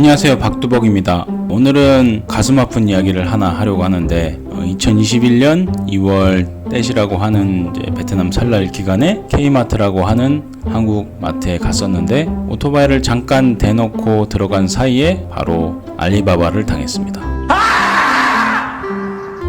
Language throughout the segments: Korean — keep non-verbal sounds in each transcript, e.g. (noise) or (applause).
안녕하세요 박두벅입니다 오늘은 가슴 아픈 이야기를 하나 하려고 하는데 2021년 2월 떼시라고 하는 베트남 설날 기간에 K마트라고 하는 한국 마트에 갔었는데 오토바이를 잠깐 대놓고 들어간 사이에 바로 알리바바를 당했습니다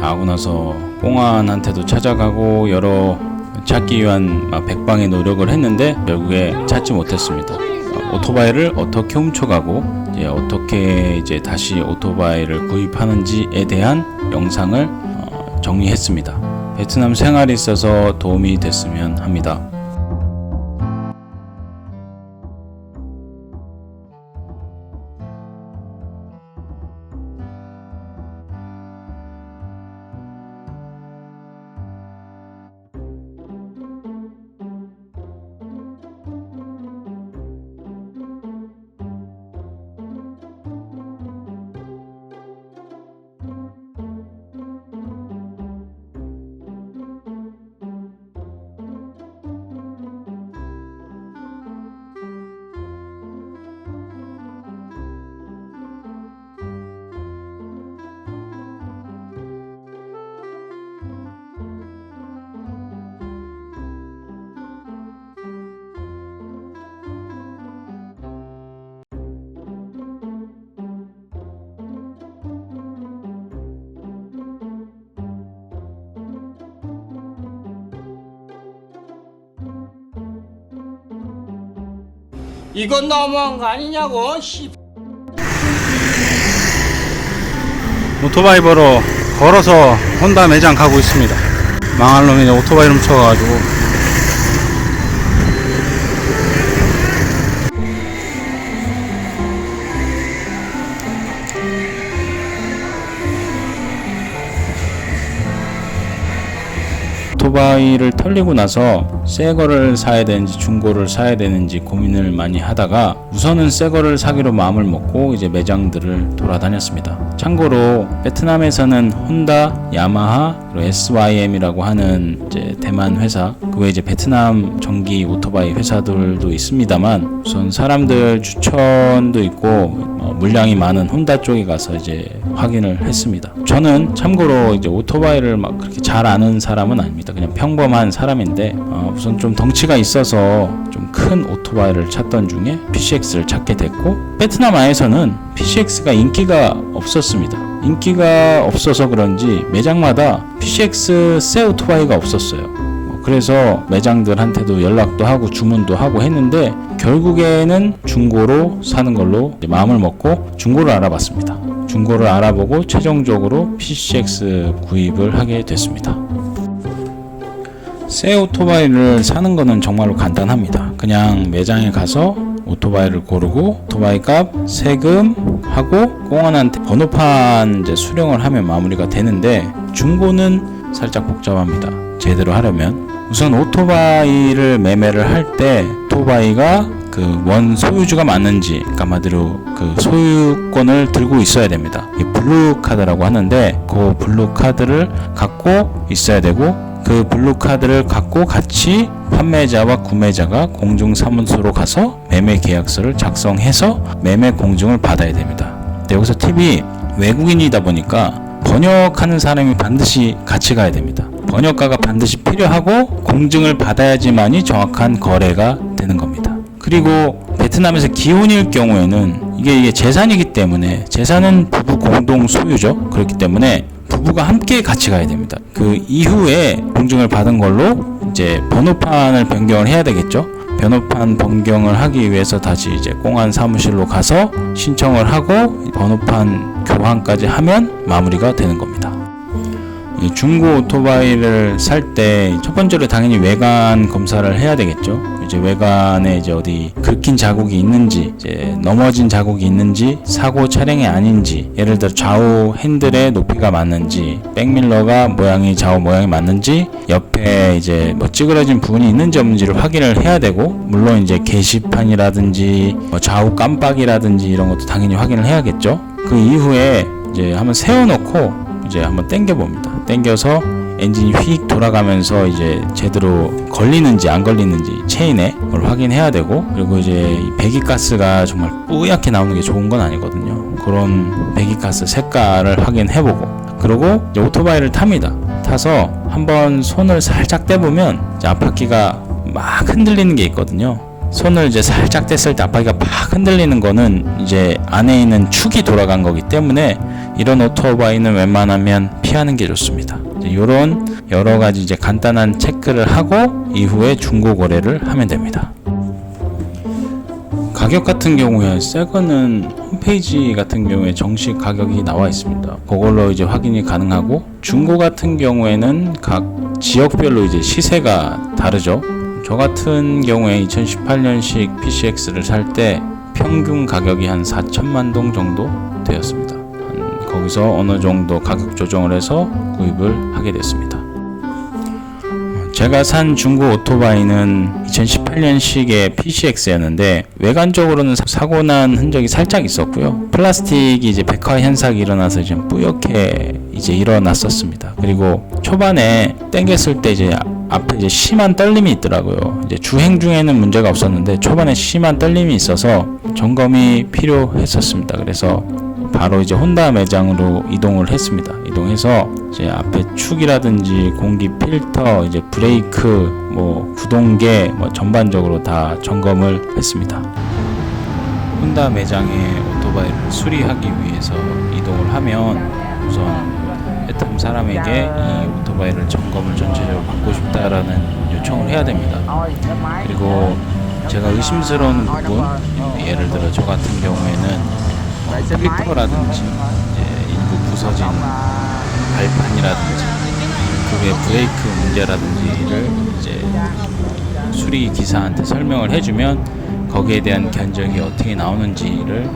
나하고 나서 꽁안한테도 찾아가고 여러 찾기 위한 막 백방의 노력을 했는데 결국에 찾지 못했습니다. 어, 오토바이를 어떻게 훔쳐가고 이제 어떻게 이제 다시 오토바이를 구입하는지에 대한 영상을 어, 정리했습니다. 베트남 생활에 있어서 도움이 됐으면 합니다. 이건 너무한 거 아니냐고 씨. 오토바이 보러 걸어서 혼다 매장 가고 있습니다. 망할 놈이 오토바이를 훔쳐가지고 오토바이를 털리고 나서 새 거를 사야 되는지 중고를 사야 되는지 고민을 많이 하다가 우선은 새 거를 사기로 마음을 먹고 이제 매장들을 돌아다녔습니다. 참고로 베트남에서는 혼다, 야마하, SYM이라고 하는 이제 대만 회사, 그 외에 이제 베트남 전기 오토바이 회사들도 있습니다만 우선 사람들 추천도 있고 어, 물량이 많은 혼다 쪽에 가서 이제 확인을 했습니다. 저는 참고로 이제 오토바이를 막 그렇게 잘 아는 사람은 아닙니다. 그냥 평범한 사람인데 어, 우선 좀 덩치가 있어서 좀 큰 오토바이를 찾던 중에 PCX를 찾게 됐고 베트남 안에서는 PCX가 인기가 없었습니다. 인기가 없어서 그런지 매장마다 PCX 새 오토바이가 없었어요. 어, 그래서 매장들한테도 연락도 하고 주문도 하고 했는데 결국에는 중고로 사는 걸로 마음을 먹고 중고를 알아봤습니다. 중고를 알아보고 최종적으로 PCX 구입을 하게 됐습니다. 새 오토바이를 사는 거는 정말로 간단합니다. 그냥 매장에 가서 오토바이를 고르고 오토바이 값, 세금 하고 공원한테 번호판 이제 수령을 하면 마무리가 되는데 중고는 살짝 복잡합니다. 제대로 하려면 우선 오토바이를 매매를 할 때 오토바이가 그 원 소유주가 맞는지 그러니까 한마디로 그 소유권을 들고 있어야 됩니다. 이 블루 카드라고 하는데 그 블루 카드를 갖고 있어야 되고 그 블루 카드를 갖고 같이 판매자와 구매자가 공중사무소로 가서 매매 계약서를 작성해서 매매 공증을 받아야 됩니다. 여기서 팁이 외국인이다 보니까 번역하는 사람이 반드시 같이 가야 됩니다. 번역가가 반드시 필요하고 공증을 받아야지만이 정확한 거래가 되는 겁니다. 그리고 베트남에서 기혼일 경우에는 이게, 재산이기 때문에 재산은 부부 공동 소유죠. 그렇기 때문에 부부가 함께 같이 가야 됩니다. 그 이후에 공증을 받은 걸로 이제 번호판을 변경을 해야 되겠죠. 번호판 변경을 하기 위해서 다시 이제 공안 사무실로 가서 신청을 하고 번호판 교환까지 하면 마무리가 되는 겁니다. 이 중고 오토바이를 살 때 첫 번째로 당연히 외관 검사를 해야 되겠죠. 이제 외관에 이제 어디 긁힌 자국이 있는지, 이제 넘어진 자국이 있는지, 사고 차량이 아닌지, 예를 들어 좌우 핸들의 높이가 맞는지, 백밀러가 모양이 좌우 모양이 맞는지, 옆에 이제 뭐 찌그러진 부분이 있는지 없는지를 확인을 해야 되고, 물론 이제 게시판이라든지 뭐 좌우 깜빡이라든지 이런 것도 당연히 확인을 해야겠죠. 그 이후에 이제 한번 세워놓고 이제 한번 당겨 봅니다. 당겨서 엔진이 휙 돌아가면서 이제 제대로 걸리는지 안 걸리는지 체인에 그걸 확인해야 되고 그리고 이제 이 배기가스가 정말 뿌옇게 나오는 게 좋은 건 아니거든요. 그런 배기가스 색깔을 확인해보고 그리고 이제 오토바이를 탑니다. 타서 한번 손을 살짝 떼보면 이제 앞바퀴가 막 흔들리는 게 있거든요. 손을 이제 살짝 뗐을 때 앞바퀴가 막 흔들리는 거는 이제 안에 있는 축이 돌아간 거기 때문에 이런 오토바이는 웬만하면 피하는 게 좋습니다. 이런 여러 가지 이제 간단한 체크를 하고 이후에 중고 거래를 하면 됩니다. 가격 같은 경우에 새 거는 홈페이지 같은 경우에 정식 가격이 나와 있습니다. 그걸로 이제 확인이 가능하고 중고 같은 경우에는 각 지역별로 이제 시세가 다르죠. 저 같은 경우에 2018년식 PCX를 살 때 평균 가격이 한 4천만 동 정도 되었습니다. 한 거기서 어느 정도 가격 조정을 해서 구입을 하게 됐습니다. 제가 산 중고 오토바이는 2018년식의 PCX였는데 외관적으로는 사- 사고 난 흔적이 살짝 있었고요. 플라스틱이 이제 백화 현상이 일어나서 좀 뿌옇게 이제 일어났었습니다. 그리고 초반에 당겼을 때 이제 앞에 이제 심한 떨림이 있더라고요. 이제 주행 중에는 문제가 없었는데 초반에 심한 떨림이 있어서 점검이 필요했었습니다. 그래서 바로 이제 혼다 매장으로 이동을 했습니다. 이동해서 이제 앞에 축이라든지 공기 필터, 이제 브레이크, 뭐 구동계, 뭐 전반적으로 다 점검을 했습니다. 혼다 매장에 오토바이를 수리하기 위해서 이동을 하면 우선 애텀 사람에게 이 오토바이를 점검을 전체적으로 받고 싶다라는 요청을 해야 됩니다. 그리고 제가 의심스러운 부분, 예를 들어 저 같은 경우에는 어, 필터라든지 일부 부서진 발판이라든지 그게 브레이크 문제라든지를 이제 수리 기사한테 설명을 해주면 거기에 대한 견적이 어떻게 나오는지를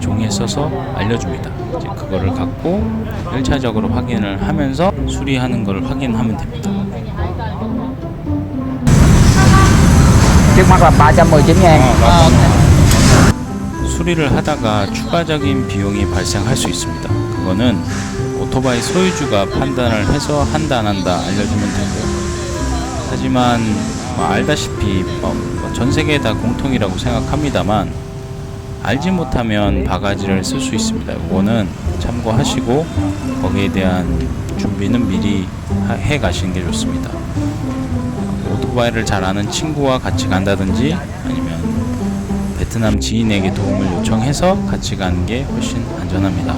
종이에 써서 알려줍니다. 이제 그거를 갖고 1차적으로 확인을 하면서 수리하는 걸 확인하면 됩니다. trước mắt là 319 ngàn 수리를 하다가 추가적인 비용이 발생할 수 있습니다. 그거는 오토바이 소유주가 판단을 해서 한다 안 한다 알려주면 되고요. 하지만 뭐 알다시피 뭐 전 세계 다 공통이라고 생각합니다만 알지 못하면 바가지를 쓸 수 있습니다. 이거는 참고하시고 거기에 대한 준비는 미리 하- 해 가시는 게 좋습니다. 오토바이를 잘 아는 친구와 같이 간다든지 아니면 베트남 지인에게 도움을 요청해서 같이 가는 게 훨씬 안전합니다.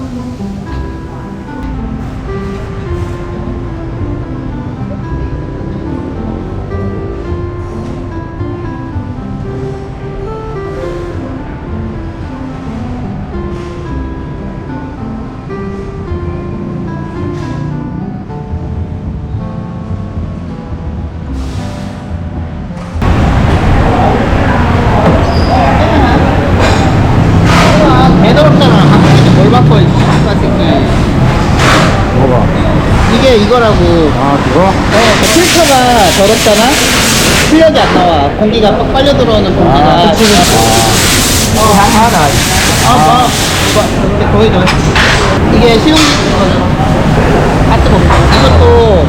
이거라고. 아 그거? 어, 그 필터가 더럽잖아? 출력이 안 나와. 공기가 빡 빨려 들어오는 공기가. 아, 그치, 그치. 어, 하나. 아, 뭐, 이거 이렇게 보여줘. 이게 시동기 하트 못 이것도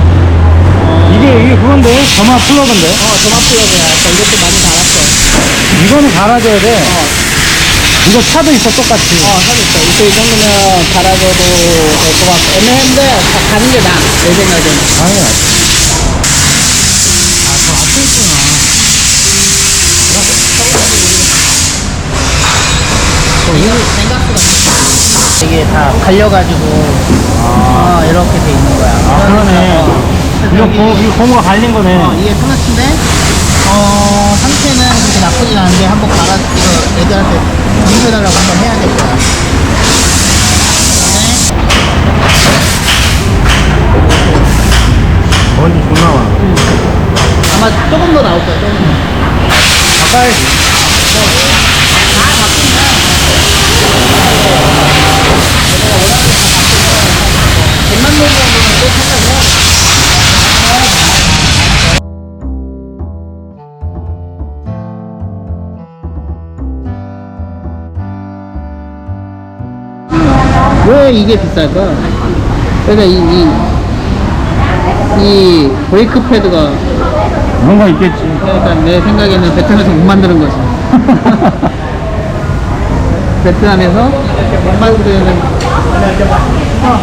이게 이게 그건데? 점화 플러그인데? 어 점화 플러그야. 이것도 많이 달았어 이거는 갈아줘야 돼. 이거 차도 있어 똑같이. 어, 하겠어. 이거 이 정도면 갈아줘도 될 것 같고. 애매한데, 가- 가는 게 나아. 내 생각에는. 이거 생각보다. 이게 다 갈려가지고, 어, 이렇게 돼 있는 거야. 아 그러네. 어, 이거 고, 이거 고무가 갈린 거네. 어, 이게 스마트인데, 어, 상태는 그렇게 나쁘진 않은데, 한번 갈아, 이거 애들한테 리뷰해달라고 한번 해야 될 거야. 먼지 존나 많아. 아마 조금 더 나올 거야, 조금 더. 가까 게 비싸서 그래서 그러니까 이, 이, 이 브레이크 패드가 그런 있겠지. 그러니까 내 생각에는 베트남에서 못 만드는 거지 (laughs) 베트남에서 못 만드는 어.